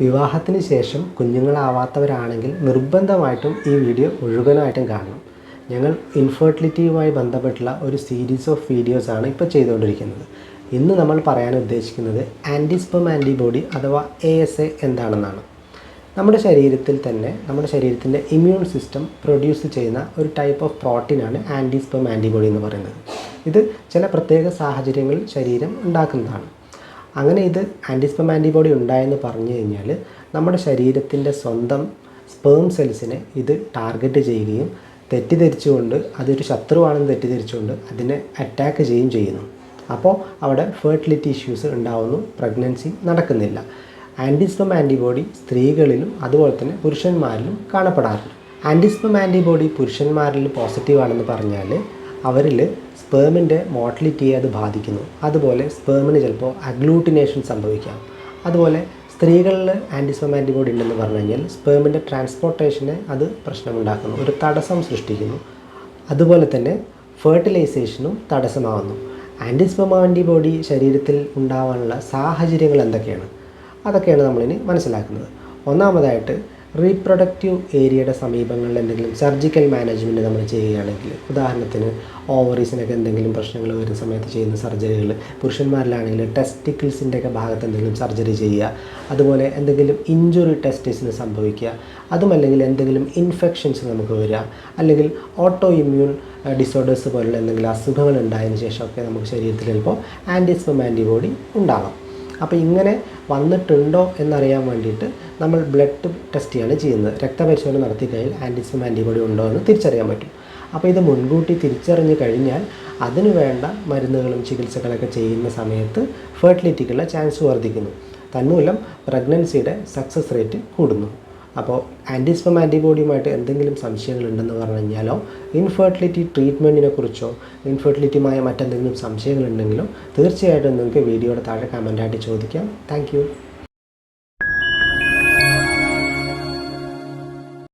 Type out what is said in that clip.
വിവാഹത്തിന് ശേഷം കുഞ്ഞുങ്ങളാവാത്തവരാണെങ്കിൽ നിർബന്ധമായിട്ടും ഈ വീഡിയോ മുഴുവനായിട്ടും കാണണം. ഞങ്ങൾ ഇൻഫെർട്ടിലിറ്റിയുമായി ബന്ധപ്പെട്ടുള്ള ഒരു സീരീസ് ഓഫ് വീഡിയോസാണ് ഇപ്പോൾ ചെയ്തുകൊണ്ടിരിക്കുന്നത്. ഇന്ന് നമ്മൾ പറയാൻ ഉദ്ദേശിക്കുന്നത് ആന്റിസ്പം ആന്റിബോഡി അഥവാ എ എസ് എ എന്താണെന്നാണ്. നമ്മുടെ ശരീരത്തിൽ തന്നെ നമ്മുടെ ശരീരത്തിന്റെ ഇമ്മ്യൂൺ സിസ്റ്റം പ്രൊഡ്യൂസ് ചെയ്യുന്ന ഒരു ടൈപ്പ് ഓഫ് പ്രോട്ടീനാണ് ആന്റിസ്പം ആന്റിബോഡി എന്ന് പറയുന്നത്. ഇത് ചില പ്രത്യേക സാഹചര്യങ്ങളിൽ ശരീരം ഉണ്ടാക്കുന്നതാണ്. അങ്ങനെ ഇത് ആന്റിസ്പം ആന്റിബോഡി ഉണ്ടായെന്ന് പറഞ്ഞു കഴിഞ്ഞാൽ നമ്മുടെ ശരീരത്തിന്റെ സ്വന്തം സ്പേം സെൽസിനെ ഇത് ടാർഗറ്റ് ചെയ്യുകയും തെറ്റിദ്ധരിച്ചുകൊണ്ട് അതൊരു ശത്രുവാണെന്ന് തെറ്റിദ്ധരിച്ചുകൊണ്ട് അതിനെ അറ്റാക്ക് ചെയ്യുകയും ചെയ്യുന്നു. അപ്പോൾ അവിടെ ഫെർട്ടിലിറ്റി ഇഷ്യൂസ് ഉണ്ടാവുന്നു പ്രഗ്നൻസി നടക്കുന്നില്ല. ആന്റിസ്പം ആന്റിബോഡി സ്ത്രീകളിലും അതുപോലെ തന്നെ പുരുഷന്മാരിലും കാണപ്പെടാറുണ്ട്. ആന്റിസ്പം ആന്റിബോഡി പുരുഷന്മാരിൽ പോസിറ്റീവാണെന്ന് പറഞ്ഞാൽ അവരിൽ സ്പേമിന്റെ മോട്ടിലിറ്റിയെ അത് ബാധിക്കുന്നു. അതുപോലെ സ്പേമിന് ചിലപ്പോൾ അഗ്ലൂട്ടിനേഷൻ സംഭവിക്കാം. അതുപോലെ സ്ത്രീകളിൽ ആന്റിസ്പം ആന്റിബോഡി ഉണ്ടെന്ന് പറഞ്ഞു കഴിഞ്ഞാൽ സ്പേമിന്റെ ട്രാൻസ്പോർട്ടേഷനെ അത് പ്രശ്നമുണ്ടാക്കുന്നു. ഒരു തടസ്സം സൃഷ്ടിക്കുന്നു. അതുപോലെ തന്നെ ഫേർട്ടിലൈസേഷനും തടസ്സമാവുന്നു. ആന്റിസ്പം ആന്റിബോഡി ശരീരത്തിൽ ഉണ്ടാവാനുള്ള സാഹചര്യങ്ങൾ എന്തൊക്കെയാണ്? അതൊക്കെയാണ് നമ്മളിനി മനസ്സിലാക്കുന്നത്. ഒന്നാമതായിട്ട് റീപ്രൊഡക്റ്റീവ് ഏരിയയുടെ സമീപങ്ങളിൽ എന്തെങ്കിലും സർജിക്കൽ മാനേജ്മെന്റ് നമ്മൾ ചെയ്യുകയാണെങ്കിൽ ഉദാഹരണത്തിന് ഓവറീസിനൊക്കെ എന്തെങ്കിലും പ്രശ്നങ്ങൾ വരുന്ന സമയത്ത് ചെയ്യുന്ന സർജറികൾ പുരുഷന്മാരിലാണെങ്കിൽ ടെസ്റ്റിക്കിൾസിന്റെ ഒക്കെ ഭാഗത്ത് എന്തെങ്കിലും സർജറി ചെയ്യുക അതുപോലെ എന്തെങ്കിലും ഇഞ്ചുറി ടെസ്റ്റിസിന് സംഭവിക്കുക അതുമല്ലെങ്കിൽ എന്തെങ്കിലും ഇൻഫെക്ഷൻസ് നമുക്ക് വരിക അല്ലെങ്കിൽ ഓട്ടോ ഇമ്മ്യൂൺ ഡിസോർഡേഴ്സ് പോലുള്ള എന്തെങ്കിലും അസുഖങ്ങൾ ഉണ്ടായതിനു ശേഷമൊക്കെ നമുക്ക് ശരീരത്തിൽ ചിലപ്പോൾ ആന്റിസ്പം ആന്റിബോഡി ഉണ്ടാവാം. അപ്പോൾ ഇങ്ങനെ വന്നിട്ടുണ്ടോ എന്നറിയാൻ വേണ്ടിയിട്ട് നമ്മൾ ബ്ലഡ് ടെസ്റ്റിയാണ് ചെയ്യുന്നത്. രക്തപരിശോധന നടത്തി കഴിഞ്ഞാൽ ആന്റിസം ആന്റിബോഡി ഉണ്ടോ എന്ന് തിരിച്ചറിയാൻ പറ്റും. അപ്പോൾ ഇത് മുൻകൂട്ടി തിരിച്ചറിഞ്ഞ് കഴിഞ്ഞാൽ അതിനു വേണ്ട മരുന്നുകളും ചികിത്സകളൊക്കെ ചെയ്യുന്ന സമയത്ത് ഫെർട്ടിലിറ്റിക്കുള്ള ചാൻസ് വർദ്ധിക്കുന്നു. തന്മൂലം പ്രഗ്നൻസിയുടെ സക്സസ് റേറ്റ് കൂടുന്നു. അപ്പോൾ ആന്റിസ്പം ആന്റിബോഡിയുമായിട്ട് എന്തെങ്കിലും സംശയങ്ങളുണ്ടെന്ന് പറഞ്ഞു കഴിഞ്ഞാലോ ഇൻഫെർട്ടിലിറ്റി ട്രീറ്റ്മെന്റിനെ കുറിച്ചോ ഇൻഫെർട്ടിലിറ്റിയുമായ മറ്റെന്തെങ്കിലും സംശയങ്ങളുണ്ടെങ്കിലോ തീർച്ചയായിട്ടും നിങ്ങൾക്ക് വീഡിയോയുടെ താഴെ കമന്റായിട്ട് ചോദിക്കാം. താങ്ക്